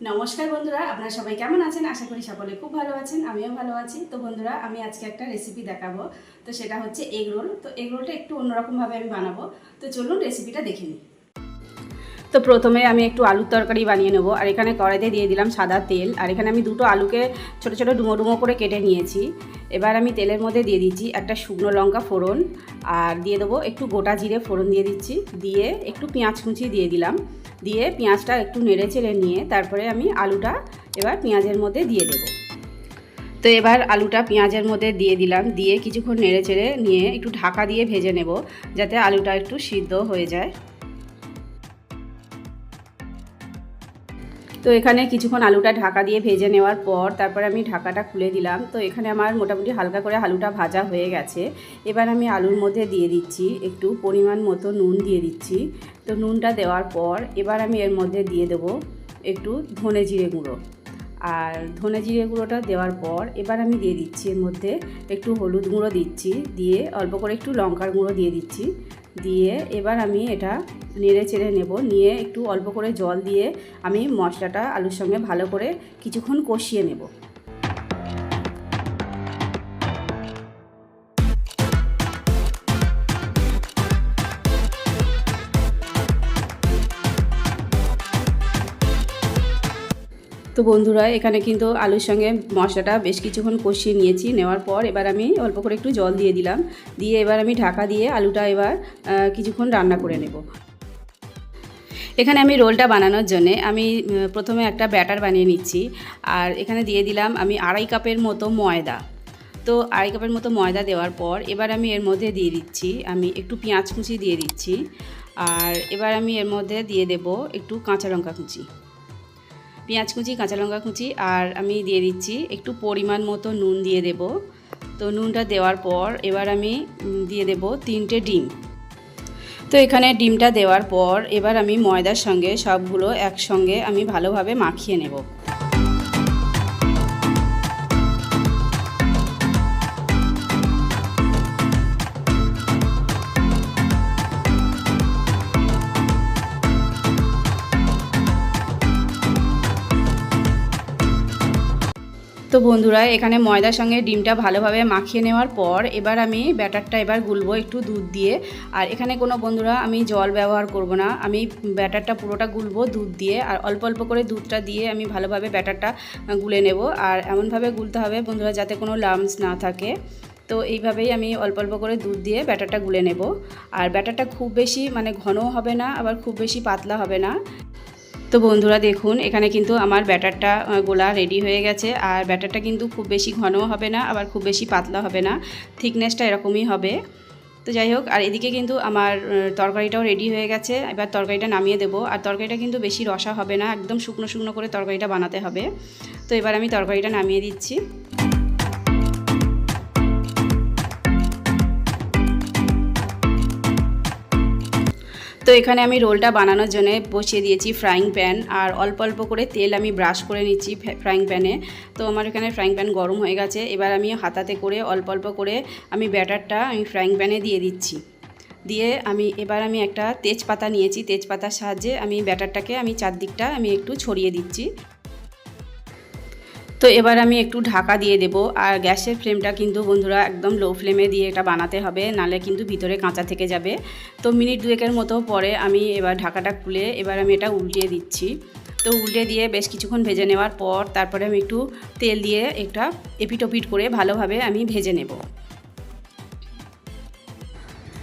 নমস্কার বন্ধুরা, আপনারা সবাই কেমন আছেন? আশা করি সকলে খুব ভালো আছেন, আমিও ভালো আছি। তো বন্ধুরা, আমি আজকে একটা রেসিপি দেখাবো। তো সেটা হচ্ছে এগ রোল তো এগ রোলটা একটু অন্যরকমভাবে আমি বানাবো। তো চলুন রেসিপিটা দেখে নিই। তো প্রথমে আমি একটু আলুর তরকারি বানিয়ে নেব। আর এখানে কড়াইতে দিয়ে দিলাম সাদা তেল। আর এখানে আমি দুটো আলুকে ছোটো ছোটো ডুমো ডুমো করে কেটে নিয়েছি। এবার আমি তেলের মধ্যে দিয়ে দিচ্ছি একটা শুকনো লঙ্কা ফোড়ন। আর দিয়ে দেবো একটু গোটা জিরে ফোড়ন দিয়ে দিচ্ছি। দিয়ে একটু পেঁয়াজ কুচি দিয়ে দিলাম। দিয়ে পেঁয়াজটা একটু নেড়ে চেড়ে নিয়ে তারপরে আমি আলুটা এবার পেঁয়াজের মধ্যে দিয়ে দেব। তো এবার আলুটা পেঁয়াজের মধ্যে দিয়ে দিলাম, দিয়ে কিছুক্ষণ নেড়ে চেড়ে নিয়ে একটু ঢাকা দিয়ে ভেজে নেব, যাতে আলুটা একটু সিদ্ধ হয়ে যায়। তো এখানে কিছুক্ষণ আলুটা ঢাকা দিয়ে ভেজে নেওয়ার পর তারপরে আমি ঢাকাটা খুলে দিলাম। তো এখানে আমার মোটামুটি হালকা করে আলুটা ভাজা হয়ে গেছে। এবার আমি আলুর মধ্যে দিয়ে দিচ্ছি, একটু পরিমাণ মতো নুন দিয়ে দিচ্ছি। তো নুনটা দেওয়ার পর এবার আমি এর মধ্যে দিয়ে দেবো একটু ধনে জিরে গুঁড়ো। আর ধনে জিরে গুঁড়োটা দেওয়ার পর এবার আমি দিয়ে দিচ্ছি এর মধ্যে একটু হলুদ গুঁড়ো দিচ্ছি, দিয়ে অল্প করে একটু লঙ্কার গুঁড়ো দিয়ে দিচ্ছি। দিয়ে এবার আমি এটা নেড়ে চেড়ে নেব, নিয়ে একটু অল্প করে জল দিয়ে আমি মশলাটা আলুর সঙ্গে ভালো করে কিছুক্ষণ কষিয়ে নেব। তো বন্ধুরা, এখানে কিন্তু আলুর সঙ্গে মশলাটা বেশ কিছুক্ষণ কষিয়ে নিয়েছি। নেওয়ার পর এবার আমি অল্প করে একটু জল দিয়ে দিলাম। দিয়ে এবার আমি ঢাকা দিয়ে আলুটা এবার কিছুক্ষণ রান্না করে নেব। এখানে আমি রোলটা বানানোর জন্যে আমি প্রথমে একটা ব্যাটার বানিয়ে নিচ্ছি। আর এখানে দিয়ে দিলাম আমি আড়াই কাপের মতো ময়দা। তো আড়াই কাপের মতো ময়দা দেওয়ার পর এবার আমি এর মধ্যে দিয়ে দিচ্ছি, আমি একটু পেঁয়াজ কুচি দিয়ে দিচ্ছি। আর এবার আমি এর মধ্যে দিয়ে দেব একটু কাঁচা লঙ্কা কুচি। পেঁয়াজ কুচি, কাঁচা লঙ্কা কুচি আর আমি দিয়ে দিচ্ছি একটু পরিমাণ মতো নুন দিয়ে দেব। তো নুনটা দেওয়ার পর এবার আমি দিয়ে দেব তিনটে ডিম। তো এখানে ডিমটা দেওয়ার পর এবার আমি ময়দার সঙ্গে সবগুলো একসঙ্গে আমি ভালোভাবে মাখিয়ে নেব। তো বন্ধুরা, এখানে ময়দার সঙ্গে ডিমটা ভালোভাবে মাখিয়ে নেওয়ার পর এবার আমি ব্যাটারটা এবার গুলবো একটু দুধ দিয়ে। আর এখানে কোনো বন্ধুরা, আমি জল ব্যবহার করব না। আমি ব্যাটারটা পুরোটা গুলবো দুধ দিয়ে। আর অল্প অল্প করে দুধটা দিয়ে আমি ভালোভাবে ব্যাটারটা গুলে নেব। আর এমনভাবে গুলতে হবে বন্ধুরা, যাতে কোনো লামস না থাকে। তো এইভাবেই আমি অল্প অল্প করে দুধ দিয়ে ব্যাটারটা গুলে নেব। আর ব্যাটারটা খুব বেশি মানে ঘনও হবে না, আবার খুব বেশি পাতলা হবে না। তো বন্ধুরা দেখুন, এখানে কিন্তু আমার ব্যাটারটা গোলা রেডি হয়ে গেছে। আর ব্যাটারটা কিন্তু খুব বেশি ঘনও হবে না, আবার খুব বেশি পাতলা হবে না। থিকনেসটা এরকমই হবে। তো যাই হোক, আর এদিকে কিন্তু আমার তরকারিটাও রেডি হয়ে গেছে। এবার তরকারিটা নামিয়ে দেব। আর তরকারিটা কিন্তু বেশি রসা হবে না, একদম শুকনো শুকনো করে তরকারিটা বানাতে হবে। তো এবার আমি তরকারিটা নামিয়ে দিচ্ছি। তো এখানে আমি রোলটা বানানোর জন্য বসিয়ে দিয়েছি ফ্রাইং প্যান আর অল্প অল্প করে তেল আমি ব্রাশ করে নিচ্ছি ফ্রাইং প্যানে তো আমার এখানে ফ্রাইং প্যান গরম হয়ে গেছে। এবার আমি হাতাতে করে অল্প অল্প করে আমি ব্যাটারটা আমি ফ্রাইং প্যানে দিয়ে দিচ্ছি। দিয়ে আমি, এবার আমি একটা তেজপাতা নিয়েছি। তেজপাতার সাহায্যে আমি ব্যাটারটাকে আমি চারদিকটা আমি একটু ছড়িয়ে দিচ্ছি। তো এবার আমি একটু ঢাকা দিয়ে দেব। আর গ্যাসের ফ্লেমটা কিন্তু বন্ধুরা একদম লো ফ্লেমে দিয়ে এটা বানাতে হবে, নালে কিন্তু ভিতরে কাঁচা থেকে যাবে। তো মিনিট দুয়েকের মতো পরে আমি এবার ঢাকাটা খুলে এবার আমি এটা উল্টিয়ে দিচ্ছি। তো উল্টে দিয়ে বেশ কিছুক্ষণ ভেজে নেওয়ার পর তারপরে আমি একটু তেল দিয়ে একটা এপিটোপিট করে ভালোভাবে আমি ভেজে নেব।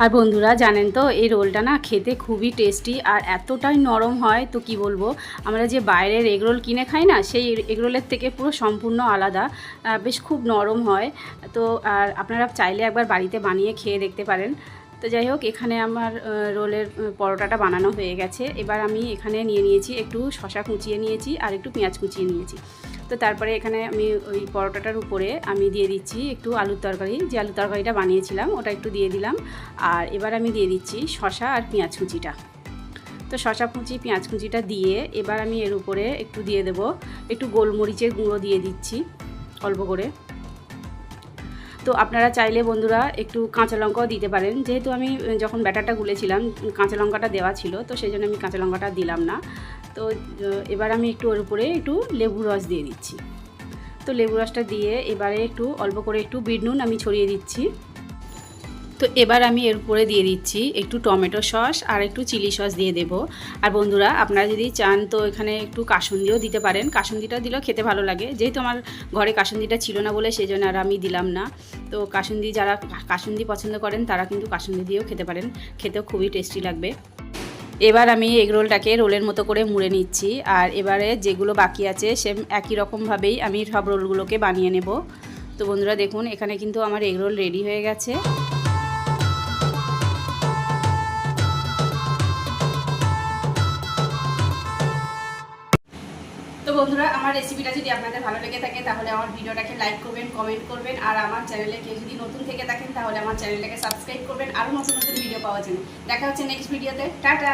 আর বন্ধুরা, জানেন তো, এই রোলটা না খেতে খুবই টেস্টি আর এতটাই নরম হয়, তো কি বলব? আমরা যে বাইরের এগরোল কিনে খাই না, সেই এগরোলের থেকে পুরো সম্পূর্ণ আলাদা বেশ খুব নরম হয়। তো আর আপনারা চাইলে একবার বাড়িতে বানিয়ে খেয়ে দেখতে পারেন। তো যাই হোক, এখানে আমার রোলের পরোটাটা বানানো হয়ে গেছে। এবার আমি এখানে নিয়ে নিয়েছি, একটু শশা কুচিয়ে নিয়েছি আর একটু পেঁয়াজ কুচিয়ে নিয়েছি। তো তারপরে এখানে আমি ওই পরোটাটার উপরে আমি দিয়ে দিচ্ছি একটু আলুর তরকারি। যে আলুর তরকারিটা বানিয়েছিলাম, ওটা একটু দিয়ে দিলাম। আর এবার আমি দিয়ে দিচ্ছি শশা আর পেঁয়াজ কুচিটা। তো শশা কুচি, পেঁয়াজ কুচিটা দিয়ে এবার আমি এর উপরে একটু দিয়ে দেব একটু গোলমরিচের গুঁড়ো দিয়ে দিচ্ছি, অল্প করে। তো আপনারা চাইলে বন্ধুরা একটু কাঁচা লঙ্কাও দিতে পারেন। যেহেতু আমি যখন ব্যাটারটা গুলেছিলাম, কাঁচা লঙ্কাটা দেওয়া ছিল, তো সেই জন্য আমি কাঁচা লঙ্কাটা দিলাম না। তো এবার আমি একটু ওর উপরে একটু লেবু রস দিয়ে দিচ্ছি। তো লেবু রসটা দিয়ে এবারে একটু অল্প করে একটু বিট নুন আমি ছড়িয়ে দিচ্ছি। তো এবার আমি এর উপরে দিয়ে দিচ্ছি একটু টমেটো সস আর একটু চিলি সস দিয়ে দেব। আর বন্ধুরা, আপনারা যদি চান তো এখানে একটু কাসুন্দিও দিতে পারেন। কাসুন্দিটা দিলেও খেতে ভালো লাগে। যেহেতু আমার ঘরে কাসুন্দিটা ছিল না বলে সেই জন্য আর আমি দিলাম না। তো কাসুন্দি যারা, কাসুন্দি পছন্দ করেন তারা কিন্তু কাসুন্দি দিয়েও খেতে পারেন। খেতেও খুবই টেস্টি লাগবে। এবার আমি এগরোলটাকে রোলের মতো করে মুড়ে নিচ্ছি, আর এবারে যেগুলো বাকি আছে সে একই রকমভাবেই আমি সব রোলগুলোকে বানিয়ে নেব। তো বন্ধুরা দেখুন, এখানে কিন্তু আমার এগরোল রেডি হয়ে গেছে। আমার রেসিপিটা যদি আপনাদের ভালো লেগে থাকে, তাহলে আমার ভিডিওটাকে লাইক করবেন কমেন্ট করবেন, আর আমার চ্যানেলে কেউ যদি নতুন থেকে থাকেন তাহলে আমার চ্যানেলটাকে সাবস্ক্রাইব করবেন, আরও নতুন নতুন ভিডিও পাওয়ার জন্য। দেখা হচ্ছে নেক্সট ভিডিওতে টাটা!